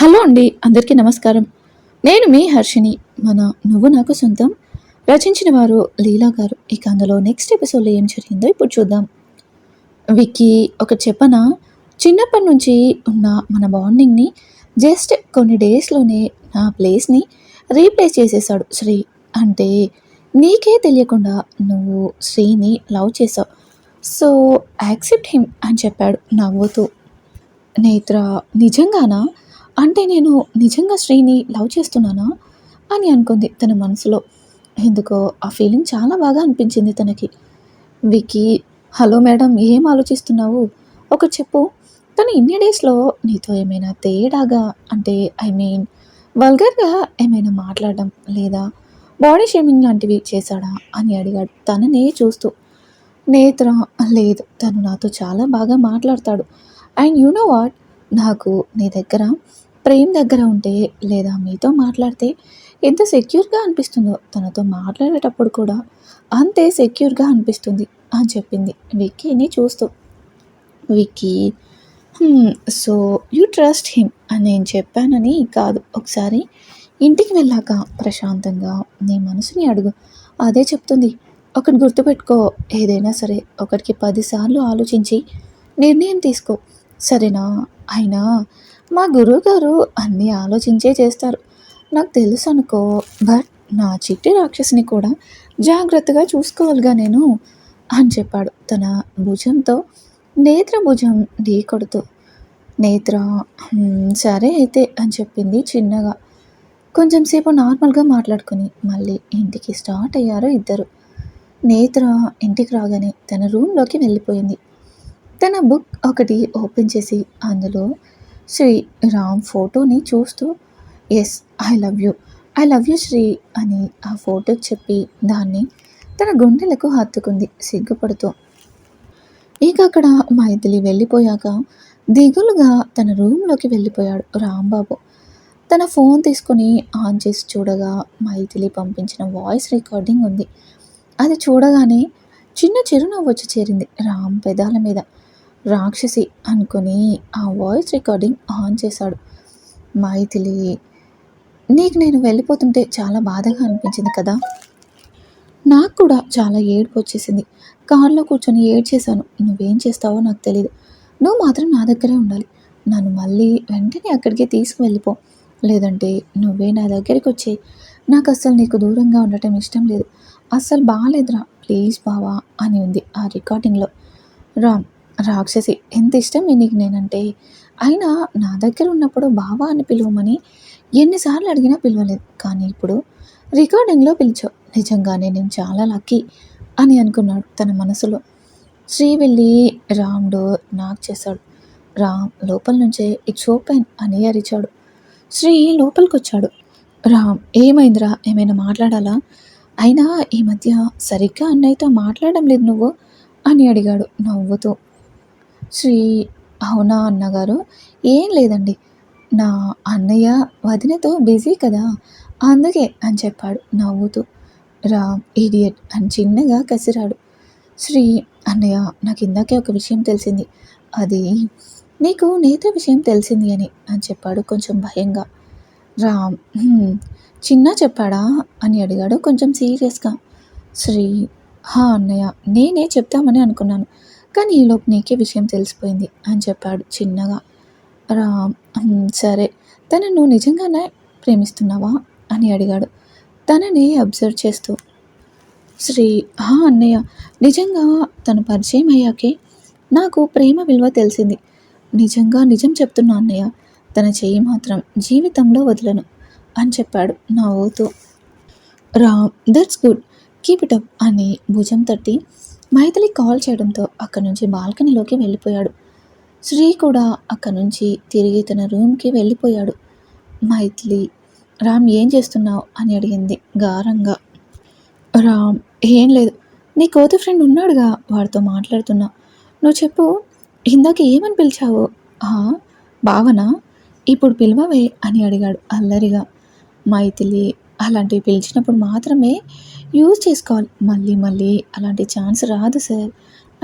Hello అండి అందరికీ నమస్కారం. నేను మీ హర్షిని మన నువ్వు నాకు సొంతం. రచించిన వారు లీలా గారు. ఇక అందులో నెక్స్ట్ ఎపిసోడ్లో ఏం జరిగిందో ఇప్పుడు చూద్దాం. విక్కీ ఒక చెప్పన? చిన్నప్పటి నుంచి ఉన్న మన బాండింగ్ని జస్ట్ కొన్ని డేస్లోనే నా ప్లేస్ని రీప్లేస్ చేసేసాడు శ్రీ. అంటే నీకే తెలియకుండా నువ్వు శ్రీని లవ్ చేసావు. సో యాక్సెప్ట్ హిమ్ అని చెప్పాడు నవ్వుతూ. నేత్ర నిజంగానా? అంటే నేను నిజంగా శ్రీని లవ్ చేస్తున్నానా అని అనుకుంది తన మనసులో. ఎందుకో ఆ ఫీలింగ్ చాలా బాగా అనిపించింది తనకి. వికీ హలో మేడం ఏం ఆలోచిస్తున్నావు? ఒక చెప్పు. తను ఇన్ని డేస్లో నీతో ఏమైనా తేడాగా అంటే ఐ మీన్ వల్గర్గా ఏమైనా మాట్లాడడం లేదా బాడీ షేమింగ్ లాంటివి చేశాడా అని అడిగాడు. తననే చూస్తూ నేత్ర లేదు. తను నాతో చాలా బాగా మాట్లాడతాడు. And you know what? నాకు నీ దగ్గర ప్రేమ్ దగ్గర ఉంటే లేదా మీతో మాట్లాడితే ఎంత సెక్యూర్గా అనిపిస్తుందో తనతో మాట్లాడేటప్పుడు కూడా అంతే సెక్యూర్గా అనిపిస్తుంది అని చెప్పింది విక్కీని చూస్తూ. Vicky so you trust him అని నేను చెప్పానని కాదు. ఒకసారి ఇంటికి వెళ్ళాక ప్రశాంతంగా నీ మనసుని అడుగు. అదే చెప్తుంది. ఒకటి గుర్తుపెట్టుకో. ఏదైనా సరే ఒకటికి పదిసార్లు ఆలోచించి నిర్ణయం తీసుకో. సరేనా? అయినా మా గురువుగారు అన్నీ ఆలోచించే చేస్తారు. నాకు తెలుసు అనుకో బట్ నా చిట్టి రాక్షసిని కూడా జాగ్రత్తగా చూసుకోవాలిగా నేను అని చెప్పాడు. తన భుజంతో నేత్ర భుజం ఢీ కొడుతూ నేత్ర సరే అయితే అని చెప్పింది చిన్నగా. కొంచెంసేపు నార్మల్గా మాట్లాడుకుని మళ్ళీ ఇంటికి స్టార్ట్ అయ్యారు ఇద్దరు. నేత్ర ఇంటికి రాగానే తన రూమ్లోకి వెళ్ళిపోయింది. తన బుక్ ఒకటి ఓపెన్ చేసి అందులో శ్రీ రామ్ ఫోటోని చూస్తూ yes I love you I love you Sri అని ఆ ఫోటో చెప్పి దాన్ని తన గుండెలకు హత్తుకుంది సిగ్గుపడుతూ. ఇక అక్కడ మైథిలి వెళ్ళిపోయాక దిగులుగా తన రూమ్లోకి వెళ్ళిపోయాడు రాంబాబు. తన ఫోన్ తీసుకుని ఆన్ చేసి చూడగా మైథిలి పంపించిన వాయిస్ రికార్డింగ్ ఉంది. అది చూడగానే చిన్న చిరునవ్వు వచ్చి చేరింది రామ్ పెదాల మీద. రాక్షసి అనుకుని ఆ వాయిస్ రికార్డింగ్ ఆన్ చేశాడు. మైథిలి నీకు నేను వెళ్ళిపోతుంటే చాలా బాధగా అనిపించింది కదా? నాకు కూడా చాలా ఏడుపు వచ్చేసింది. కారులో కూర్చొని ఏడ్చేశాను. నువ్వేం చేస్తావో నాకు తెలియదు నువ్వు మాత్రం నా దగ్గరే ఉండాలి. నన్ను మళ్ళీ వెంటనే అక్కడికి తీసుకువెళ్ళిపో. లేదంటే నువ్వే నా దగ్గరికి వచ్చే నాకు అస్సలు నీకు దూరంగా ఉండటం ఇష్టం లేదు. అస్సలు బాగాలేదురా ప్లీజ్ బావా అని ఉంది ఆ రికార్డింగ్లో. రామ్ రాక్షసి ఎంత ఇష్టం నీకు నేనంటే? అయినా నా దగ్గర ఉన్నప్పుడు బావా అని పిలవమని ఎన్నిసార్లు అడిగినా పిలవలేదు. కానీ ఇప్పుడు రికార్డింగ్లో పిలిచావు. నిజంగానే నేను చాలా లక్కీ అని అనుకున్నాడు తన మనసులో. శ్రీ వెళ్ళి రాముడు నాకు చేశాడు. రామ్ లోపల నుంచే ఇట్స్ ఓపెన్ అని అరిచాడు. శ్రీ లోపలికి వచ్చాడు రామ్ ఏమైందిరా? ఏమైనా మాట్లాడాలా? అయినా ఈ మధ్య సరిగ్గా అన్నయ్యతో మాట్లాడడం లేదు నువ్వు? అని అడిగాడు నవ్వుతూ. శ్రీ అవునా అన్నగారు? ఏం లేదండి. నా అన్నయ్య వదినతో బిజీ కదా అందుకే అని చెప్పాడు నవ్వుతూ. రామ్ ఇడియట్ అని చిన్నగా కసిరాడు. శ్రీ అన్నయ్య నాకు ఇందాకే ఒక విషయం తెలిసింది. అది నీకు నేత్ర విషయం తెలిసింది అని అని చెప్పాడు కొంచెం భయంగా. రామ్ చిన్న చెప్పాడా? అని అడిగాడు కొంచెం సీరియస్గా. శ్రీ హా అన్నయ్య నేనే చెప్తామని అనుకున్నాను. కానీ ఈలోపు నీకే విషయం తెలిసిపోయింది అని చెప్పాడు చిన్నగా. రామ్ సరే తను నువ్వు నిజంగానే ప్రేమిస్తున్నావా? అని అడిగాడు. తనని అబ్జర్వ్ చేస్తూ శ్రీ హా అన్నయ్య నిజంగా తను పరిచయం అయ్యాకే నాకు ప్రేమ విలువ తెలిసింది. నిజంగా నిజం చెప్తున్నా అన్నయ్య తన చెయ్యి మాత్రం జీవితంలో వదలను అని చెప్పాడు నవ్వుతూ. Ram that's good keep it up అని భుజం తట్టి మైథిలి కాల్ చేయడంతో అక్కడి నుంచి బాల్కనీలోకి వెళ్ళిపోయాడు. శ్రీ కూడా అక్కడి నుంచి తిరిగి తన రూమ్కి వెళ్ళిపోయాడు. మైథిలి రామ్ ఏం చేస్తున్నావు? అని అడిగింది గారంగా. రామ్ ఏం లేదు. నీ కోతి ఫ్రెండ్ ఉన్నాడుగా వాడితో మాట్లాడుతున్నా. నువ్వు చెప్పు ఇందాక ఏమని పిలిచావు? "ఆ, భావన? ఇప్పుడు పిలవవే అని అడిగాడు అల్లరిగా. మైథిలి అలాంటివి పిలిచినప్పుడు మాత్రమే యూజ్ చేసుకోవాలి. మళ్ళీ మళ్ళీ అలాంటి ఛాన్స్ రాదు సార్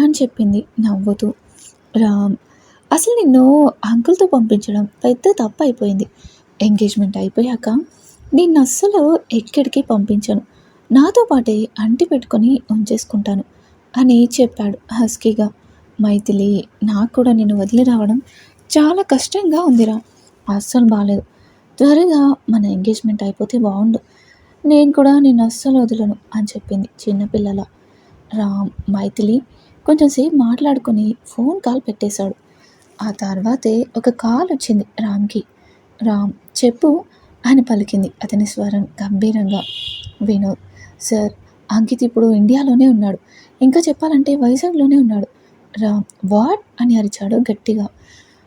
అని చెప్పింది. నవ్వుతూ రామ్ అసలు నిన్ను అంకుల్తో పంపించడం పెద్ద తప్పు అయిపోయింది. ఎంగేజ్మెంట్ అయిపోయాక నిన్ను అస్సలు ఎక్కడికి పంపించను. నాతో పాటే అంటి పెట్టుకొని ఉంచేసుకుంటాను అని చెప్పాడు హస్కీగా. మైథిలి నాకు కూడా నిన్ను వదిలి రావడం చాలా కష్టంగా ఉందిరా. అస్సలు బాగాలేదు త్వరగా మన ఎంగేజ్మెంట్ అయిపోతే బాగుండు. నేను కూడా నిన్ను అస్సలు వదలను అని చెప్పింది చిన్నపిల్లల రామ్ మైథిలి కొంచెం మాట్లాడుకుని మాట్లాడుకొని ఫోన్ కాల్ పెట్టేశాడు. ఆ తర్వాతే ఒక కాల్ వచ్చింది రామ్కి. రామ్ చెప్పు అని పలికింది అతని స్వరం గంభీరంగా. వినోద్ సార్ అంకిత్ ఇప్పుడు ఇండియాలోనే ఉన్నాడు. ఇంకా చెప్పాలంటే వైజాగ్లోనే ఉన్నాడు. రామ్ వాట్? అని అరిచాడు గట్టిగా.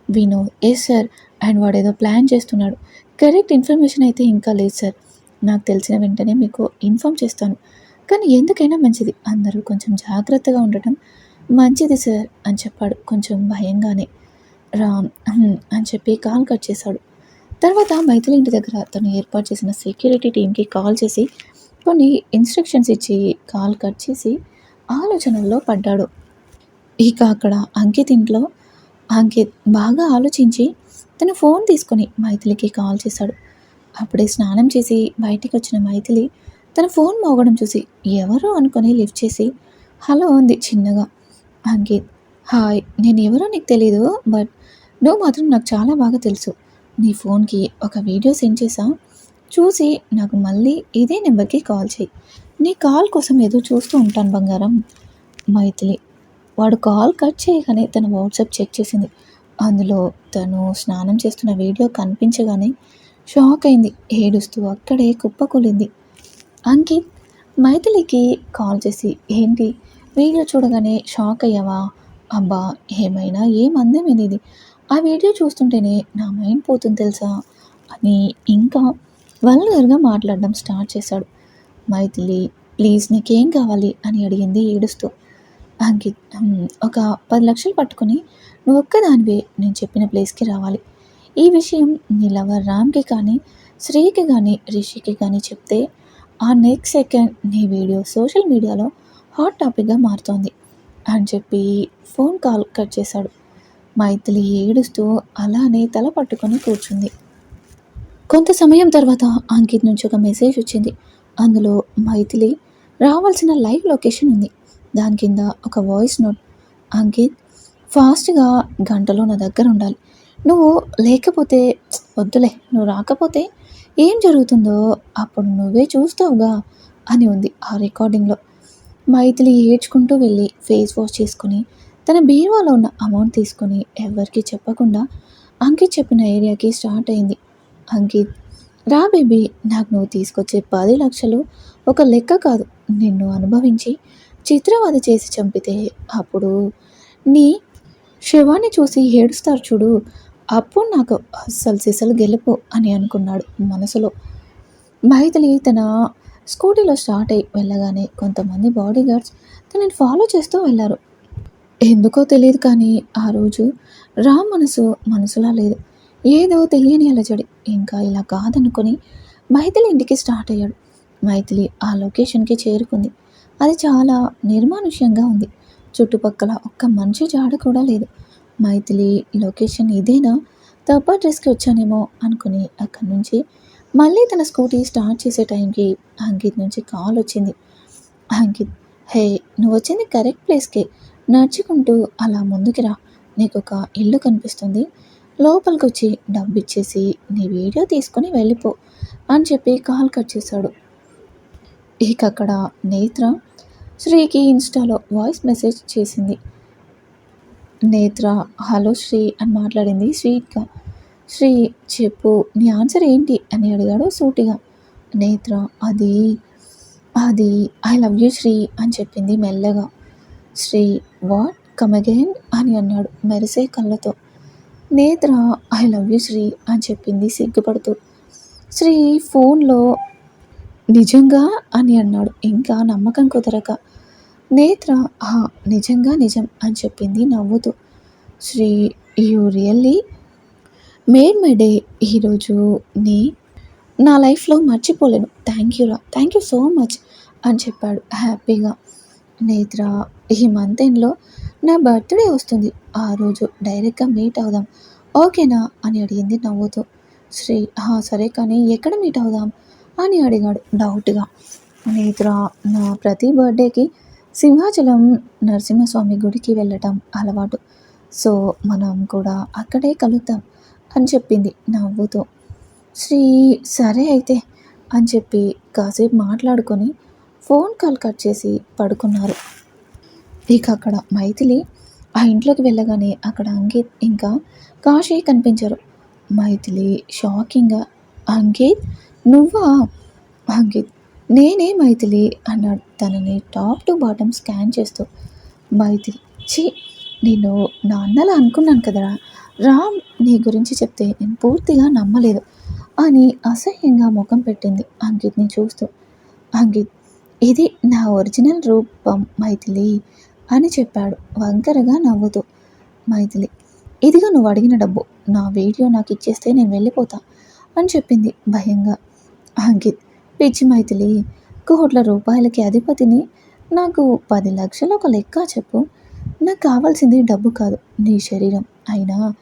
Vinod yes sir? అండ్ వాడు ఏదో ప్లాన్ చేస్తున్నాడు. కరెక్ట్ ఇన్ఫర్మేషన్ అయితే ఇంకా లేదు సార్. నాకు తెలిసిన వెంటనే మీకు ఇన్ఫామ్ చేస్తాను. కానీ ఎందుకైనా మంచిది. అందరూ కొంచెం జాగ్రత్తగా ఉండటం మంచిది సార్ అని చెప్పాడు కొంచెం భయంగానే. రామ్ అని చెప్పి కాల్ కట్ చేశాడు. తర్వాత మైథిలి ఇంటి దగ్గర తను ఏర్పాటు చేసిన సెక్యూరిటీ టీంకి కాల్ చేసి కొన్ని ఇన్స్ట్రక్షన్స్ ఇచ్చి కాల్ కట్ చేసి ఆలోచనల్లో పడ్డాడు. ఇక అక్కడ అంకిత్ ఇంట్లో అంకిత్ బాగా ఆలోచించి తన ఫోన్ తీసుకొని మైథిలికి కాల్ చేశాడు. అప్పుడే స్నానం చేసి బయటికి వచ్చిన మైథిలి తన ఫోన్ మోగడం చూసి ఎవరు అనుకొని లిఫ్ట్ చేసి హలో అంది చిన్నగా. అంకిత్ హాయ్ నేను ఎవరో నీకు తెలీదు బట్ నువ్వు మాత్రం నాకు చాలా బాగా తెలుసు. నీ ఫోన్కి ఒక వీడియో సెండ్ చేసా. చూసి నాకు మళ్ళీ ఇదే నెంబర్కి కాల్ చేయి. నీ కాల్ కోసం ఏదో చూస్తూ ఉంటాను బంగారం. మైథిలి వాడు కాల్ కట్ చేయగానే తన వాట్సాప్ చెక్ చేసింది. అందులో తను స్నానం చేస్తున్న వీడియో కనిపించగానే షాక్ అయింది ఏడుస్తూ అక్కడే కుప్పకూలింది అంకిత్ మైథిలికి కాల్ చేసి ఏంటి? వీడియో చూడగానే షాక్ అయ్యావా అబ్బా ఏమైనా ఏం ఇది ఆ వీడియో చూస్తుంటేనే నా మైండ్ పోతుంది తెలుసా? అని ఇంకా వల్గర్గా మాట్లాడడం స్టార్ట్ చేశాడు. మైథిలి ప్లీజ్ నీకేం కావాలి? అని అడిగింది ఏడుస్తూ. అంకిత్ ఒక పది లక్షలు పట్టుకుని నువ్వు ఒక్కదానివే నేను చెప్పిన ప్లేస్కి రావాలి. ఈ విషయం నిలవ రామ్కి కానీ శ్రీకి కానీ రిషికి కానీ చెప్తే ఆ నెక్స్ట్ సెకండ్ నీ వీడియో సోషల్ మీడియాలో హాట్ టాపిక్గా మారుతోంది అని చెప్పి ఫోన్ కాల్ కట్ చేశాడు. మైథిలి ఏడుస్తూ అలానే తల పట్టుకొని కూర్చుంది. కొంత సమయం తర్వాత అంకిత్ నుంచి ఒక మెసేజ్ వచ్చింది. అందులో మైథిలి రావాల్సిన లైవ్ లొకేషన్ ఉంది. దాని కింద ఒక వాయిస్ నోట్ అంకిత్ ఫాస్ట్గా గంటలో నా దగ్గర ఉండాలి. నువ్వు లేకపోతే వద్దులే నువ్వు రాకపోతే ఏం జరుగుతుందో అప్పుడు నువ్వే చూస్తావుగా అని ఉంది ఆ రికార్డింగ్లో మైథిలి ఏడ్చుకుంటూ వెళ్ళి ఫేస్ వాష్ చేసుకొని తన బీరువాలో ఉన్న అమౌంట్ తీసుకొని ఎవరికీ చెప్పకుండా అంకిత్ చెప్పిన ఏరియాకి స్టార్ట్ అయింది. అంకిత్ రా బేబీ నాకు నువ్వు తీసుకొచ్చే పది లక్షలు ఒక లెక్క కాదు. నిన్ను అనుభవించి చిత్రవద చేసి చంపితే అప్పుడు నీ శవాన్ని చూసి ఏడుస్తారు చూడు. అప్పుడు నాకు అస్సలు సిసలు గెలుపు అని అనుకున్నాడు మనసులో. మైథిలి తన స్కూటీలో స్టార్ట్ అయి వెళ్ళగానే కొంతమంది బాడీ గార్డ్స్ తనని ఫాలో చేస్తూ వెళ్ళారు. ఎందుకో తెలియదు కానీ ఆ రోజు రామ్ మనసు మనసులా లేదు. ఏదో తెలియని అలజడి. ఇంకా ఇలా కాదనుకొని మైథిలి ఇంటికి స్టార్ట్ అయ్యాడు. మైథిలి ఆ లొకేషన్కి చేరుకుంది. అది చాలా నిర్మానుష్యంగా ఉంది. చుట్టుపక్కల ఒక్క మనిషి జాడ కూడా లేదు. మైథిలి లొకేషన్ ఇదేనా? తప్ప డ్రెస్కి వచ్చానేమో అనుకుని అక్కడి నుంచి మళ్ళీ తన స్కూటీ స్టార్ట్ చేసే టైంకి అంకిత్ నుంచి కాల్ వచ్చింది. అంకిత్ హే నువ్వు వచ్చింది కరెక్ట్ ప్లేస్కే. నడుచుకుంటూ అలా ముందుకి రా. నీకు ఒక ఇల్లు కనిపిస్తుంది. లోపలికి వచ్చి డబ్బు ఇచ్చేసి నీ వీడియో తీసుకొని వెళ్ళిపో అని చెప్పి కాల్ కట్ చేశాడు. ఇక అక్కడ నేత్ర శ్రీకి ఇన్స్టాలో వాయిస్ మెసేజ్ చేసింది. నేత్ర హలో శ్రీ అని మాట్లాడింది స్వీట్గా. శ్రీ చెప్పు నీ ఆన్సర్ ఏంటి అని అడిగాడు సూటిగా. నేత్ర అది అది ఐ లవ్ యూ శ్రీ అని చెప్పింది మెల్లగా. శ్రీ వాట్? కమ్ అగైన్ అని అన్నాడు మెరిసే కళ్ళతో. నేత్ర ఐ లవ్ యూ శ్రీ అని చెప్పింది సిగ్గుపడుతూ. శ్రీ ఫోన్లో నిజంగా అని అన్నాడు. ఇంకా నమ్మకం కుదరక. నేత్ర హా నిజంగా నిజం అని చెప్పింది నవ్వుతూ. Sri you really made my day ఈరోజు నీ నా లైఫ్లో మర్చిపోలేను. థ్యాంక్ యూ రా థ్యాంక్ యూ సో మచ్ అని చెప్పాడు హ్యాపీగా. నేత్ర ఈ మంత్ ఎండ్లో నా బర్త్డే వస్తుంది. ఆ రోజు డైరెక్ట్గా మీట్ అవుదాం. ఓకేనా? అని అడిగింది నవ్వుతూ. శ్రీ "హా, సరే కానీ ఎక్కడ మీట్ అవుదాం? అని అడిగాడు డౌట్గా. నేత్ర నా ప్రతి బర్త్డేకి సింహాచలం నరసింహస్వామి గుడికి వెళ్ళటం అలవాటు. సో మనం కూడా అక్కడే కలుద్దాం అని చెప్పింది నవ్వుతూ. శ్రీ సరే అయితే అని చెప్పి కాసేపు మాట్లాడుకొని ఫోన్ కాల్ కట్ చేసి పడుకున్నారు. ఇక అక్కడ మైథిలి ఆ ఇంట్లోకి వెళ్ళగానే అక్కడ అంకిత్ ఇంకా కాశీ కనిపించారు. మైథిలి షాకింగ్గా అంకిత్ నువ్వా? అంకిత్ నేనే మైథిలి అన్నాడు. తనని టాప్ టు బాటమ్ స్కాన్ చేస్తూ మైథిలి ఛీ నేను నా అన్నలా అనుకున్నాను కదరా. రామ్ నీ గురించి చెప్తే నేను పూర్తిగా నమ్మలేదు అని అసహ్యంగా ముఖం పెట్టింది అంకిత్ని చూస్తూ. అంకిత్ ఇది నా ఒరిజినల్ రూపం మైథిలి అని చెప్పాడు వంకరగా నవ్వుతూ. మైథిలి ఇదిగా నువ్వు అడిగిన డబ్బు నా వీడియో నాకు ఇచ్చేస్తే నేను వెళ్ళిపోతా అని చెప్పింది భయంగా. అంకిత్ పిచ్చి మైథిలి కోట్ల రూపాయలకి అధిపతిని నాకు పది లక్షలు ఒక లెక్క చెప్పు. నాకు కావాల్సింది డబ్బు కాదు నీ శరీరం. అయినా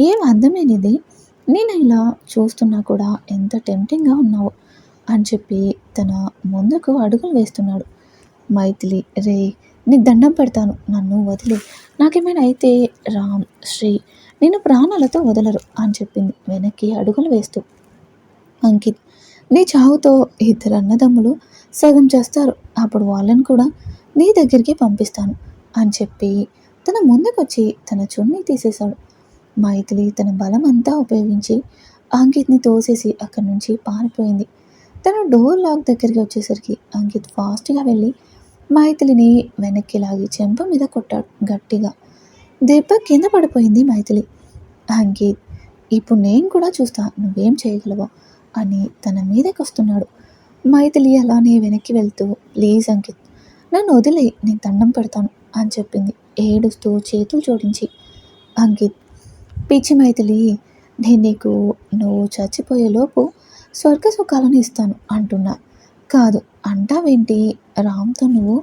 ఏం అర్థమైనది నేను ఇలా చూస్తున్నా కూడా ఎంత టెంప్టింగ్గా ఉన్నావు? అని చెప్పి తన ముందుకు అడుగులు వేస్తున్నాడు. మైథిలి రే నీకు దండం పెడతాను. నన్ను వదిలే. నాకేమైనా అయితే రామ్ శ్రీ నేను ప్రాణాలతో వదలరు అని చెప్పింది. వెనక్కి అడుగులు వేస్తూ. అంకిత్ నీ చావుతో ఇద్దరు అన్నదమ్ములు సగం చేస్తారు. అప్పుడు వాళ్ళని కూడా నీ దగ్గరికి పంపిస్తాను అని చెప్పి తన ముందుకొచ్చి తన చున్నీ తీసేశాడు. మైథిలి తన బలం అంతా ఉపయోగించి అంకిత్ని తోసేసి అక్కడి నుంచి పారిపోయింది. తను డోర్ లాక్ దగ్గరికి వచ్చేసరికి అంకిత్ ఫాస్ట్గా వెళ్ళి మైథిలిని వెనక్కి లాగి చెంప మీద కొట్టాడు గట్టిగా. దెబ్బ కింద పడిపోయింది మైథిలి. అంకిత్ ఇప్పుడు నేను కూడా చూస్తా నువ్వేం చేయగలవో అని తన మీదకి వస్తున్నాడు మైథిలి అలానే వెనక్కి వెళ్తూ ప్లీజ్ అంకిత్ నన్ను వదిలే నేను దండం పెడతాను అని చెప్పింది. ఏడుస్తూ చేతులు జోడించి అంకిత్ పిచ్చి మైథిలి నేను నీకు నువ్వు చచ్చిపోయేలోపు స్వర్గ సుఖాలను ఇస్తాను అంటున్నా. కాదు అంటావేంటి? రామ్తో నువ్వు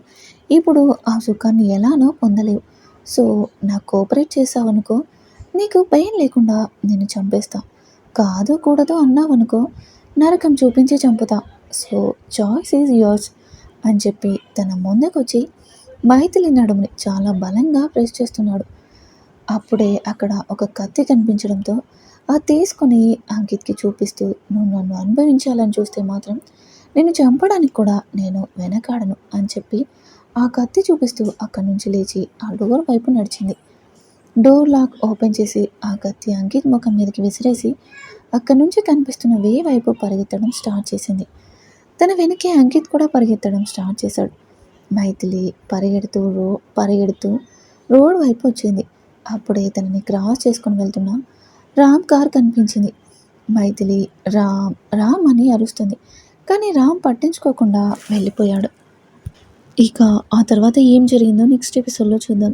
ఇప్పుడు ఆ సుఖాన్ని ఎలానో పొందలేవు. సో నాకు కోఆపరేట్ చేసావనుకో నీకు పెయిన్ లేకుండా నేను చంపేస్తాను కాదు కూడదు అన్నావనుకో నరకం చూపించి చంపుతా. సో చాయిస్ ఈజ్ యోర్స్ అని చెప్పి తన ముందుకొచ్చి మైథిలి నడుముని చాలా బలంగా ప్రెస్ చేస్తున్నాడు. అప్పుడే అక్కడ ఒక కత్తి కనిపించడంతో ఆ తీసుకొని అంకిత్కి చూపిస్తూ నువ్వు నన్ను అనుభవించాలని చూస్తే మాత్రం నేను చంపడానికి కూడా నేను వెనకాడను అని చెప్పి ఆ కత్తి చూపిస్తూ అక్కడి నుంచి లేచి ఆ డోర్ వైపు నడిచింది. డోర్ లాక్ ఓపెన్ చేసి ఆ కత్తి అంకిత్ ముఖం మీదకి విసిరేసి అక్కడి నుంచి కనిపిస్తున్న వే వైపు పరిగెత్తడం స్టార్ట్ చేసింది. తన వెనకే అంకిత్ కూడా పరిగెత్తడం స్టార్ట్ చేశాడు. మైథిలి పరిగెడుతూ రో పరిగెడుతూ రోడ్ వైపు వచ్చింది. అప్పుడే తనని క్రాస్ చేసుకొని వెళ్తున్న రామ్ కార్ కనిపించింది. మైథిలి రామ్ రామ్ అని అరుస్తుంది. కానీ రామ్ పట్టించుకోకుండా వెళ్ళిపోయాడు. ఇక ఆ తర్వాత ఏం జరిగిందో నెక్స్ట్ ఎపిసోడ్లో చూద్దాం.